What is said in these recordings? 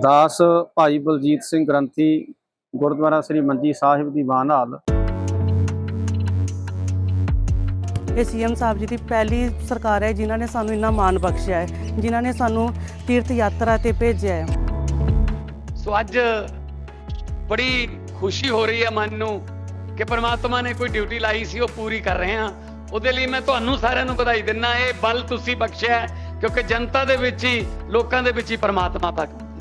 ਦਾਸ ਭਾਈ ਬਲਜੀਤ ਸਿੰਘ ਗ੍ਰੰਥੀ ਗੁਰਦੁਆਰਾ ਸ੍ਰੀ ਮੰਜੀ ਸਾਹਿਬ ਦੀ ਬਾਨਹਾਲ ਇਹ ਸੀਐਮ ਸਾਹਿਬ ਜੀ ਦੀ ਪਹਿਲੀ ਸਰਕਾਰ ਹੈ ਜਿਨ੍ਹਾਂ ਨੇ ਸਾਨੂੰ ਇੰਨਾ ਮਾਣ ਬਖਸ਼ਿਆ ਹੈ ਜਿਨ੍ਹਾਂ ਨੇ ਸਾਨੂੰ ਤੀਰਥ ਯਾਤਰਾ ਤੇ ਭੇਜਿਆ ਹੈ। ਸੋ ਅੱਜ ਬੜੀ ਖੁਸ਼ੀ ਹੋ ਰਹੀ ਹੈ ਮਨ ਨੂੰ ਕਿ ਪ੍ਰਮਾਤਮਾ ਨੇ ਕੋਈ ਡਿਊਟੀ ਲਾਈ ਸੀ ਉਹ ਪੂਰੀ ਕਰ ਰਹੇ ਹਾਂ। ਉਹਦੇ ਲਈ ਮੈਂ ਤੁਹਾਨੂੰ ਸਾਰਿਆਂ ਨੂੰ ਵਧਾਈ ਦਿੰਦਾ ਇਹ ਬਲ ਤੁਸੀਂ ਬਖਸ਼ਿਆ ਕਿਉਂਕਿ ਜਨਤਾ ਦੇ ਵਿੱਚ ਹੀ ਲੋਕਾਂ ਦੇ ਵਿੱਚ ਹੀ ਪ੍ਰਮਾਤਮਾ ਬਕ-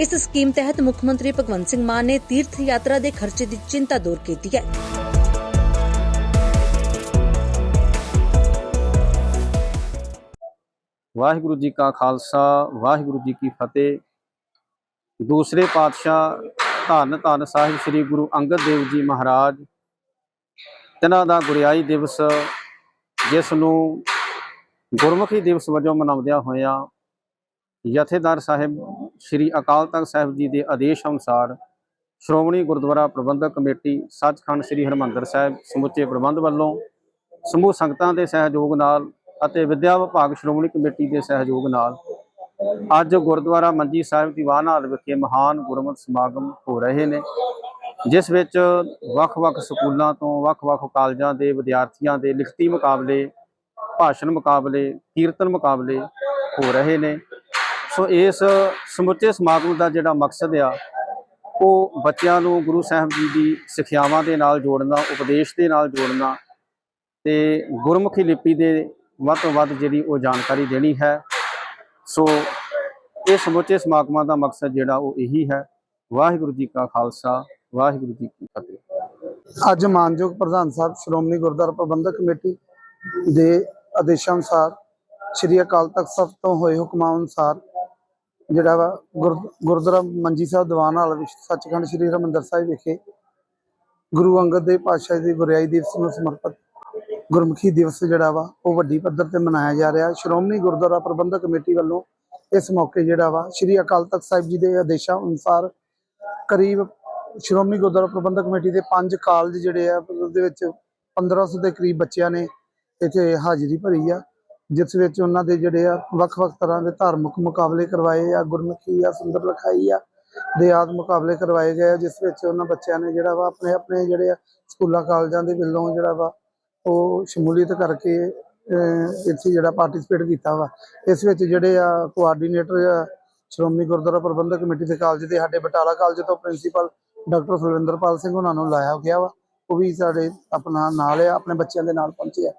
ਇਸ ਸਕੀਮ ਤਹਿਤ ਮੁੱਖ ਮੰਤਰੀ ਭਗਵੰਤ ਸਿੰਘ ਮਾਨ ਨੇ ਤੀਰਥ ਯਾਤਰਾ ਦੇ ਖਰਚੇ ਦੀ ਚਿੰਤਾ ਦੂਰ ਕੀਤੀ ਹੈ। ਵਾਹਿਗੁਰੂ ਜੀ ਕਾ ਖਾਲਸਾ, ਵਾਹਿਗੁਰੂ ਜੀ ਕੀ ਫਤਿਹ। ਦੂਸਰੇ ਪਾਤਸ਼ਾਹ ਧੰਨ ਧੰਨ ਸਾਹਿਬ ਸ੍ਰੀ ਗੁਰੂ ਅੰਗਦ ਦੇਵ ਜੀ ਮਹਾਰਾਜ, ਤਿਨਾਂ ਦਾ ਗੁਰਿਆਈ ਦਿਵਸ, ਜਿਸ ਨੂੰ ਗੁਰਮੁਖੀ ਦਿਵਸ ਵਜੋਂ ਮਨਾਉਂਦਿਆਂ ਹੋਇਆਂ ਜਥੇਦਾਰ ਸਾਹਿਬ, ਸ੍ਰੀ ਅਕਾਲ ਤਖਤ ਸਾਹਿਬ ਜੀ ਦੇ ਆਦੇਸ਼ ਅਨੁਸਾਰ ਸ਼੍ਰੋਮਣੀ ਗੁਰਦੁਆਰਾ ਪ੍ਰਬੰਧਕ ਕਮੇਟੀ, ਸੱਚਖੰਡ ਸ੍ਰੀ ਹਰਿਮੰਦਰ ਸਾਹਿਬ, ਸਮੁੱਚੇ ਪ੍ਰਬੰਧ ਵੱਲੋਂ ਸਮੂਹ ਸੰਗਤਾਂ ਦੇ ਸਹਿਯੋਗ ਨਾਲ ਅਤੇ ਵਿਦਿਆ ਵਿਭਾਗ ਸ਼੍ਰੋਮਣੀ ਕਮੇਟੀ ਦੇ ਸਹਿਯੋਗ ਨਾਲ ਅੱਜ ਗੁਰਦੁਆਰਾ ਮੰਜੀ ਸਾਹਿਬ ਦੀਵਾਨ ਹਾਲ ਵਿਖੇ ਮਹਾਨ ਗੁਰਮਤਿ ਸਮਾਗਮ ਹੋ ਰਹੇ ਨੇ, ਜਿਸ ਵਿੱਚ ਵੱਖ-ਵੱਖ ਸਕੂਲਾਂ ਤੋਂ ਵੱਖ-ਵੱਖ ਕਾਲਜਾਂ ਦੇ ਵਿਦਿਆਰਥੀਆਂ ਦੇ ਲਿਖਤੀ ਮੁਕਾਬਲੇ, ਭਾਸ਼ਣ ਮੁਕਾਬਲੇ, ਕੀਰਤਨ ਮੁਕਾਬਲੇ ਹੋ ਰਹੇ ਨੇ। ਸੋ ਇਸ ਸਮੁੱਚੇ ਸਮਾਗਮ ਦਾ ਜਿਹੜਾ ਮਕਸਦ ਆ, ਉਹ ਬੱਚਿਆਂ ਨੂੰ ਗੁਰੂ ਸਾਹਿਬ ਜੀ ਦੀ ਸਿੱਖਿਆਵਾਂ ਦੇ ਨਾਲ ਜੋੜਨਾ, ਉਪਦੇਸ਼ ਦੇ ਨਾਲ ਜੋੜਨਾ ਤੇ ਗੁਰਮੁਖੀ ਲਿਪੀ ਦੇ ਵੱਧ ਤੋਂ ਵੱਧ ਜਿਹੜੀ ਉਹ ਜਾਣਕਾਰੀ ਦੇਣੀ ਹੈ। ਸੋ ਇਹ ਸਮੁੱਚੇ ਸਮਾਗਮਾਂ ਦਾ ਮਕਸਦ ਜਿਹੜਾ ਉਹ ਇਹੀ ਹੈ। ਵਾਹਿਗੁਰੂ ਜੀ ਕਾ ਖਾਲਸਾ, ਵਾਹਿਗੁਰੂ ਜੀ ਕੀ ਫਤਿਹ। ਅੱਜ ਮਾਨਯੋਗ ਪ੍ਰਧਾਨ ਸਾਹਿਬ, ਸ਼੍ਰੋਮਣੀ ਗੁਰਦੁਆਰਾ ਪ੍ਰਬੰਧਕ ਕਮੇਟੀ ਦੇ ਆਦੇਸ਼ਾਂ ਅਨੁਸਾਰ, ਸ੍ਰੀ ਅਕਾਲ ਤਖਤ ਸਾਹਿਬ ਤੋਂ ਹੋਏ ਹੁਕਮਾਂ ਅਨੁਸਾਰ ਜਿਹੜਾ ਵਾ ਗੁਰ- ਗੁਰਦੁਆਰਾ ਮੰਜੀ ਸਾਹਿਬ ਦੀਵਾਨ ਹਾਲ ਵਿੱਚ ਸੱਚਖੰਡ ਸ੍ਰੀ ਹਰਿਮੰਦਰ ਸਾਹਿਬ ਵਿਖੇ ਗੁਰੂ ਅੰਗਦ ਦੇਵ ਪਾਤਸ਼ਾਹ ਦੀ ਗੁਰਿਆਈ ਦਿਵਸ ਨੂੰ ਸਮਰਪਿਤ ਗੁਰਮੁਖੀ ਦਿਵਸ ਜਿਹੜਾ ਵਾ, ਉਹ ਵੱਡੀ ਪੱਧਰ ਤੇ ਮਨਾਇਆ ਜਾ ਰਿਹਾ। ਸ਼੍ਰੋਮਣੀ ਗੁਰਦੁਆਰਾ ਪ੍ਰਬੰਧਕ ਕਮੇਟੀ ਵੱਲੋਂ ਇਸ ਮੌਕੇ ਜਿਹੜਾ ਵਾ, ਸ੍ਰੀ ਅਕਾਲ ਤਖਤ ਸਾਹਿਬ ਜੀ ਦੇ ਆਦੇਸ਼ਾਂ ਅਨੁਸਾਰ ਕਰੀਬ ਸ਼੍ਰੋਮਣੀ ਗੁਰਦੁਆਰਾ ਪ੍ਰਬੰਧਕ ਕਮੇਟੀ ਦੇ ਪੰਜ ਕਾਲਜ ਜਿਹੜੇ ਆ, ਉਹਦੇ ਵਿੱਚ 1500 ਦੇ ਕਰੀਬ ਬੱਚਿਆਂ ਨੇ ਇੱਥੇ ਹਾਜ਼ਰੀ ਭਰੀ ਆ। ਜਿਸ ਵਿੱਚ ਉਹਨਾਂ ਦੇ ਜਿਹੜੇ ਆ ਵੱਖ-ਵੱਖ ਤਰ੍ਹਾਂ ਦੇ ਧਾਰਮਿਕ ਮੁਕਾਬਲੇ ਕਰਵਾਏ ਆ, ਗੁਰਮੁਖੀ ਆ, ਸੁੰਦਰ ਲਿਖਾਈ ਆ, ਦੇ ਆਦ ਮੁਕਾਬਲੇ ਕਰਵਾਏ ਗਏ ਆ, ਜਿਸ ਵਿੱਚ ਉਹਨਾਂ ਬੱਚਿਆਂ ਨੇ ਜਿਹੜਾ ਵਾ ਆਪਣੇ ਆਪਣੇ ਜਿਹੜੇ ਆ ਸਕੂਲਾਂ, ਕਾਲਜਾਂ ਦੇ ਵੱਲੋਂ ਜਿਹੜਾ ਵਾ ਉਹ ਸ਼ਮੂਲੀਅਤ ਕਰਕੇ ਇੱਥੇ ਜਿਹੜਾ ਪਾਰਟਿਸਿਪੇਟ ਕੀਤਾ ਵਾ। ਇਸ ਵਿੱਚ ਜਿਹੜੇ ਆ ਕੋਆਰਡੀਨੇਟਰ ਸ਼੍ਰੋਮਣੀ ਗੁਰਦੁਆਰਾ ਪ੍ਰਬੰਧਕ ਕਮੇਟੀ ਦੇ ਕਾਲਜ ਦੇ ਸਾਡੇ ਬਟਾਲਾ ਕਾਲਜ ਤੋਂ ਪ੍ਰਿੰਸੀਪਲ ਡਾਕਟਰ ਸੁਲਵਿੰਦਰਪਾਲ ਸਿੰਘ ਉਹਨਾਂ ਨੂੰ ਲਾਇਆ ਗਿਆ ਵਾ। ਉਹ ਵੀ ਸਾਡੇ ਆਪਣਾ ਨਾਲ ਆ, ਆਪਣੇ ਬੱਚਿਆਂ ਦੇ ਨਾਲ ਪਹੁੰਚੇ ਆ।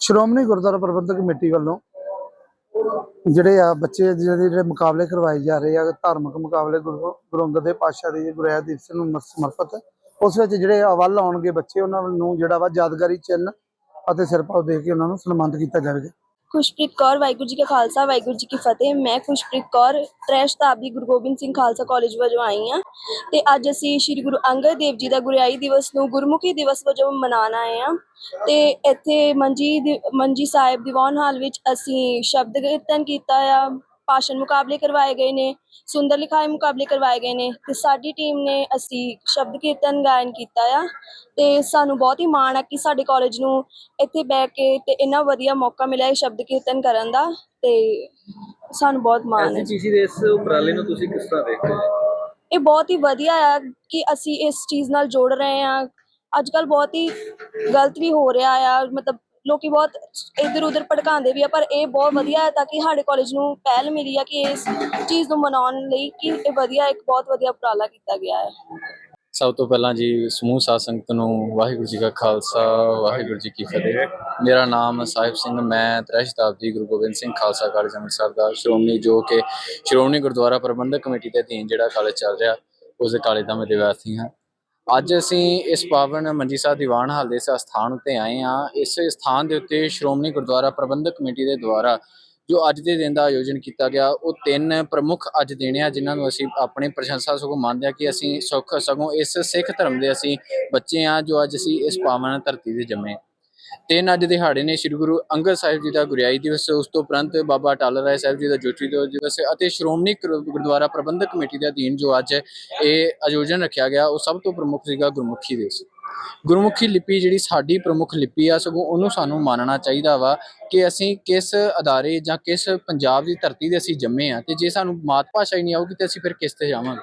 ਸ਼੍ਰੋਮਣੀ ਗੁਰਦੁਆਰਾ ਪ੍ਰਬੰਧਕ ਕਮੇਟੀ ਵੱਲੋਂ ਜਿਹੜੇ ਆ ਬੱਚੇ ਜਿਹੜੇ ਜਿਹੜੇ ਮੁਕਾਬਲੇ ਕਰਵਾਏ ਜਾ ਰਹੇ ਆ, ਧਾਰਮਿਕ ਮੁਕਾਬਲੇ ਗੁਰੂ ਗੁਰੂ ਅੰਗਦ ਦੇਵ ਪਾਤਸ਼ਾਹ ਦੇ ਗੁਰਿਆ ਦਿਵਸ ਨੂੰ ਸਮਰਪਿਤ, ਉਸ ਵਿੱਚ ਜਿਹੜੇ ਅਵਲ ਆਉਣਗੇ ਬੱਚੇ, ਉਹਨਾਂ ਨੂੰ ਜਿਹੜਾ ਵਾ ਯਾਦਗਾਰੀ ਚਿੰਨ੍ਹ ਅਤੇ ਸਿਰਪਾਓ ਦੇ ਕੇ ਉਹਨਾਂ ਨੂੰ ਸਨਮਾਨਿਤ ਕੀਤਾ ਜਾਵੇਗਾ। ਖੁਸ਼ਪ੍ਰੀਤ ਕੌਰ, ਵਾਹਿਗੁਰੂ ਜੀ ਕਾ ਖਾਲਸਾ, ਵਾਹਿਗੁਰੂ ਜੀ ਕੀ ਫਤਿਹ। ਮੈਂ ਖੁਸ਼ਪ੍ਰੀਤ ਕੌਰ ਟ੍ਰੈਸ਼ ਸ਼ਤਾਬਦੀ ਗੁਰੂ ਗੋਬਿੰਦ ਸਿੰਘ ਖਾਲਸਾ ਕਾਲਜ ਵਜੋਂ ਆਈ ਹਾਂ ਤੇ ਅੱਜ ਅਸੀਂ ਸ੍ਰੀ ਗੁਰੂ ਅੰਗਦ ਦੇਵ ਜੀ ਦਾ ਗੁਰਿਆਈ ਦਿਵਸ ਨੂੰ ਗੁਰਮੁਖੀ ਦਿਵਸ ਵਜੋਂ ਮਨਾਉਣ ਆਏ ਹਾਂ ਤੇ ਇੱਥੇ ਮੰਜੀ ਦੀ- ਮੰਜੀ ਸਾਹਿਬ ਦੀਵਾਨ ਹਾਲ ਵਿੱਚ ਅਸੀਂ ਸ਼ਬਦ ਕੀਰਤਨ ਕੀਤਾ ਆ। ਭਾਸ਼ਣ ਮੁਕਾਬਲੇ ਕਰਵਾਏ ਗਏ ਨੇ ਸੁੰਦਰ ਲਿਖਾਈ ਮੁਕਾਬਲੇ ਕਰਵਾਏ ਗਏ ਨੇ ਤੇ ਸਾਡੀ ਟੀਮ ਨੇ ਅਸੀਂ ਸ਼ਬਦ ਕੀਰਤਨ ਗਾਇਨ ਕੀਤਾ ਆ ਤੇ ਸਾਨੂੰ ਬਹੁਤ ਹੀ ਮਾਣ ਹੈ ਕਿ ਸਾਡੇ ਕਾਲਜ ਨੂੰ ਇੱਥੇ ਬਹਿ ਕੇ ਤੇ ਇੰਨਾ ਵਧੀਆ ਮੌਕਾ ਮਿਲਿਆ ਇਹ ਸ਼ਬਦ ਕੀਰਤਨ ਕਰਨ ਦਾ ਤੇ ਸਾਨੂੰ ਬਹੁਤ ਮਾਣ ਹੈ। ਐਸਜੀਪੀਸੀ ਦੇ ਇਸ ਉਪਰਾਲੇ ਨੂੰ ਤੁਸੀਂ ਕਿਸ ਤਰ੍ਹਾਂ ਦੇਖਦੇ ਹੋ? ਇਹ ਬਹੁਤ ਹੀ ਵਧੀਆ ਆ ਕਿ ਅਸੀਂ ਇਸ ਚੀਜ਼ ਨਾਲ ਜੁੜ ਰਹੇ ਆ। ਅੱਜ ਕੱਲ ਬਹੁਤ ਹੀ ਗਲਤ ਵੀ ਹੋ ਰਿਹਾ ਆ ਮਤਲਬ ਲੋਕੀ ਬਹੁਤ ਇੱਧਰ ਉੱਧਰ ਭੜਕਾਉਂਦੇ ਵੀ ਆ, ਪਰ ਇਹ ਬਹੁਤ ਵਧੀਆ ਹੈ ਤਾਂ ਕਿ ਸਾਡੇ ਕਾਲਜ ਨੂੰ ਪਹਿਲ ਮਿਲੀ ਆ ਕਿ ਇਸ ਚੀਜ਼ ਨੂੰ ਮਨਾਉਣ ਲਈ ਕਿ ਇਹ ਵਧੀਆ, ਇੱਕ ਬਹੁਤ ਵਧੀਆ ਉਪਰਾਲਾ ਕੀਤਾ ਗਿਆ ਹੈ। ਸਭ ਤੋਂ ਪਹਿਲਾਂ ਜੀ ਸਮੂਹ ਸਾਧ ਸੰਗਤ ਨੂੰ ਵਾਹਿਗੁਰੂ ਜੀ ਕਾ ਖਾਲਸਾ, ਵਾਹਿਗੁਰੂ ਜੀ ਕੀ ਫਤਿਹ। ਮੇਰਾ ਨਾਮ ਸਾਹਿਬ ਸਿੰਘ, ਮੈਂ ਤ੍ਰੈ ਸ਼ਤਾਬਦੀ ਗੁਰੂ ਗੋਬਿੰਦ ਸਿੰਘ ਖਾਲਸਾ ਕਾਲਜ ਅੰਮ੍ਰਿਤਸਰ ਦਾ ਸ਼੍ਰੋਮਣੀ, ਜੋ ਕਿ ਸ਼੍ਰੋਮਣੀ ਗੁਰਦੁਆਰਾ ਪ੍ਰਬੰਧਕ ਕਮੇਟੀ ਦੇ ਅਧੀਨ ਜਿਹੜਾ ਕਾਲਜ ਚੱਲ ਰਿਹਾ, ਉਸ ਦੇ ਕਾਲਜ ਦਾ ਮੈਂ ਵਿਦਿਆਰਥੀ ਹਾਂ। ਅੱਜ ਅਸੀਂ ਇਸ ਪਾਵਨ ਮੰਜੀ ਸਾਹਿਬ ਦੀਵਾਨ ਹਾਲ ਦੇ ਇਸ ਸਥਾਨ ਉੱਤੇ ਆਏ ਹਾਂ। ਇਸ ਸਥਾਨ ਦੇ ਉੱਤੇ ਸ਼੍ਰੋਮਣੀ ਗੁਰਦੁਆਰਾ ਪ੍ਰਬੰਧਕ ਕਮੇਟੀ ਦੇ ਦੁਆਰਾ ਜੋ ਅੱਜ ਦੇ ਦਿਨ ਦਾ ਆਯੋਜਨ ਕੀਤਾ ਗਿਆ, ਉਹ ਤਿੰਨ ਪ੍ਰਮੁੱਖ ਅੱਜ ਦਿਨ ਆ ਜਿਨ੍ਹਾਂ ਨੂੰ ਅਸੀਂ ਆਪਣੇ ਪ੍ਰਸ਼ੰਸਾ ਸਗੋਂ ਮੰਨਦੇ ਹਾਂ ਕਿ ਅਸੀਂ ਸੁੱਖ ਸਗੋਂ ਇਸ ਸਿੱਖ ਧਰਮ ਦੇ ਅਸੀਂ ਬੱਚੇ ਆ ਜੋ ਅੱਜ ਅਸੀਂ ਇਸ ਪਾਵਨ ਧਰਤੀ ਤੇ ਜੰਮੇ ਤਿੰਨ ਅੱਜ ਦਿਹਾੜੇ ਨੇ ਸ੍ਰੀ ਗੁਰੂ ਅੰਗਦ ਸਾਹਿਬ ਜੀ ਦਾ ਗੁਰਿਆਈ ਦਿਵਸ, ਉਸ ਤੋਂ ਉਪਰੰਤ ਬਾਬਾ ਅਟਲ ਰਾਏ ਸਾਹਿਬ ਜੀ ਦਾ ਜੋਤੀ ਦਿਵਸ ਅਤੇ ਸ਼੍ਰੋਮਣੀ ਗੁਰਦੁਆਰਾ ਪ੍ਰਬੰਧਕ ਕਮੇਟੀ ਦੇ ਅਧੀਨ ਜੋ ਅੱਜ ਇਹ ਆਯੋਜਨ ਰੱਖਿਆ ਗਿਆ, ਉਹ ਸਭ ਤੋਂ ਪ੍ਰਮੁੱਖ ਸੀਗਾ ਗੁਰਮੁਖੀ ਦਿਵਸ। ਗੁਰਮੁਖੀ ਲਿਪੀ ਜਿਹੜੀ ਸਾਡੀ ਪ੍ਰਮੁੱਖ ਲਿਪੀ ਆ, ਸਗੋਂ ਉਹਨੂੰ ਸਾਨੂੰ ਮੰਨਣਾ ਚਾਹੀਦਾ ਵਾ ਕਿ ਅਸੀਂ ਕਿਸ ਅਦਾਰੇ ਜਾਂ ਕਿਸ ਪੰਜਾਬ ਦੀ ਧਰਤੀ ਤੇ ਅਸੀਂ ਜੰਮੇ ਆ ਤੇ ਜੇ ਸਾਨੂੰ ਮਾਤ ਭਾਸ਼ਾ ਹੀ ਨਹੀਂ ਆਊਗੀ ਤੇ ਅਸੀਂ ਫਿਰ ਕਿਸ ਤੇ ਜਾਵਾਂਗੇ?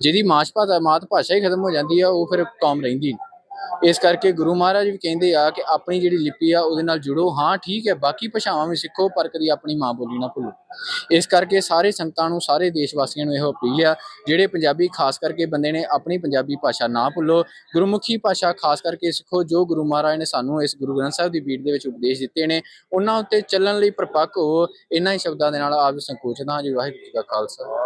ਜਿਹਦੀ ਮਾਤ ਭਾਸ਼ਾ ਮਾਤ ਭਾਸ਼ਾ ਹੀ ਖਤਮ ਹੋ ਜਾਂਦੀ ਆ, ਉਹ ਫਿਰ ਕੌਮ ਰਹਿੰਦੀ ਨਹੀਂ ਇਸ ਕਰਕੇ ਗੁਰੂ ਮਹਾਰਾਜ ਵੀ ਕਹਿੰਦੇ ਆ ਕਿ ਆਪਣੀ ਜਿਹੜੀ ਲਿਪੀ ਆ ਉਹਦੇ ਨਾਲ ਜੁੜੋ। ਹਾਂ, ਠੀਕ ਹੈ, ਬਾਕੀ ਭਾਸ਼ਾਵਾਂ ਵੀ ਸਿੱਖੋ, ਪਰ ਕਦੀ ਆਪਣੀ ਮਾਂ ਬੋਲੀ ਨਾ ਭੁੱਲੋ। ਇਸ ਕਰਕੇ ਸਾਰੇ ਸੰਗਤਾਂ ਨੂੰ, ਸਾਰੇ ਦੇਸ਼ ਵਾਸੀਆਂ ਨੂੰ ਇਹੋ ਅਪੀਲ ਆ, ਜਿਹੜੇ ਪੰਜਾਬੀ, ਖਾਸ ਕਰਕੇ ਬੰਦੇ ਨੇ ਆਪਣੀ ਪੰਜਾਬੀ ਭਾਸ਼ਾ ਨਾ ਭੁੱਲੋ। ਗੁਰਮੁਖੀ ਭਾਸ਼ਾ ਖਾਸ ਕਰਕੇ ਸਿੱਖੋ, ਜੋ ਗੁਰੂ ਮਹਾਰਾਜ ਨੇ ਸਾਨੂੰ ਇਸ ਗੁਰੂ ਗ੍ਰੰਥ ਸਾਹਿਬ ਦੀ ਬੀੜ ਦੇ ਵਿੱਚ ਉਪਦੇਸ਼ ਦਿੱਤੇ ਨੇ, ਉਹਨਾਂ ਉੱਤੇ ਚੱਲਣ ਲਈ ਪ੍ਰਪੱਕ ਹੋ। ਇਹਨਾਂ ਹੀ ਸ਼ਬਦਾਂ ਦੇ ਨਾਲ ਆਪ ਸੰਕੋਚਦਾ ਹਾਂ ਜੀ, ਵਾਹਿਗੁਰੂ ਜੀ ਕਾ ਖਾਲਸਾ।